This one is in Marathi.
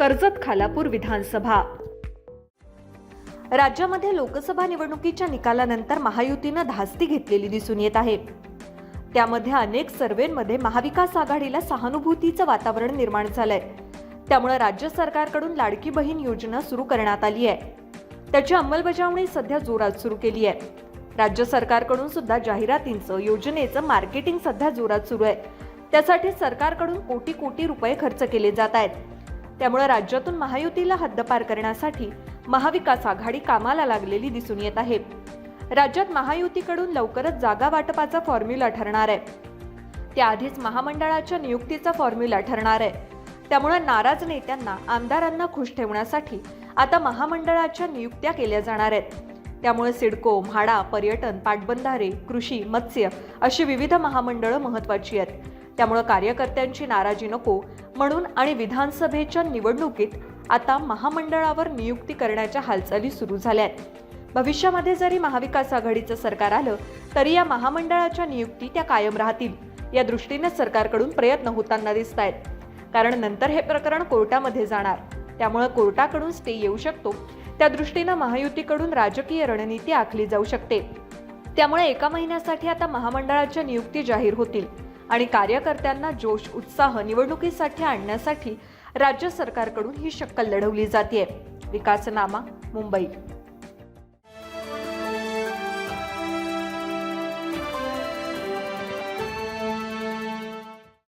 कर्जत खालापूर विधानसभा. राज्यामध्ये लोकसभा निवडणुकीच्या निकालानंतर महायुतीनं धास्ती घेतलेली दिसून येत आहे. त्यामध्ये अनेक सर्वेमध्ये महाविकास आघाडीला सहानुभूतीचं वातावरण निर्माण झालंय. त्यामुळे राज्य सरकारकडून लाडकी बहीण योजना सुरू करण्यात आली आहे. त्याची अंमलबजावणी सध्या जोरात सुरू केली आहे. राज्य सरकारकडून सुद्धा जाहिरातींचं योजनेचं मार्केटिंग सध्या जोरात सुरू आहे. त्यासाठी सरकारकडून कोटी कोटी रुपये खर्च केले जात आहेत. त्यामुळे राज्यातून महायुतीला हद्दपार करण्यासाठी महाविकास आघाडी कामाला लागलेली दिसून येत आहे. राज्यात महायुतीकडून लवकरच जागा वाटपाचा फॉर्म्युला ठरणार आहे. त्याआधीच महामंडळाच्या नियुक्तीचा फॉर्म्युला ठरणार आहे. त्यामुळे नाराज नेत्यांना आमदारांना खुश ठेवण्यासाठी आता महामंडळाच्या नियुक्त्या केल्या जाणार आहेत. त्यामुळे सिडको म्हाडा पर्यटन पाटबंधारे कृषी मत्स्य अशी विविध महामंडळं महत्वाची आहेत. त्यामुळं कार्यकर्त्यांची नाराजी नको म्हणून आणि विधानसभेच्या निवडणुकीत आता महामंडळावर नियुक्ती करण्याच्या हालचाली सुरू झाल्या आहेत भविष्यामध्ये जरी महाविकास आघाडीचं सरकार आलं तरी या महामंडळाच्या नियुक्ती त्या कायम राहतील या दृष्टीने सरकारकडून प्रयत्न होताना दिसत आहेत कारण नंतर हे प्रकरण कोर्टामध्ये जाणार. त्यामुळं कोर्टाकडून स्टे येऊ शकतो. त्या दृष्टीनं महायुतीकडून राजकीय रणनीती आखली जाऊ शकते. त्यामुळे एका महिन्यासाठी आता महामंडळाच्या नियुक्ती जाहीर होतील. आणि कार्यकर्त्यांना जोश उत्साह निवडणुकीसाठी आणण्यासाठी राज्य सरकारकडून ही शक्कल लढवली जाते विकासनामा मुंबई.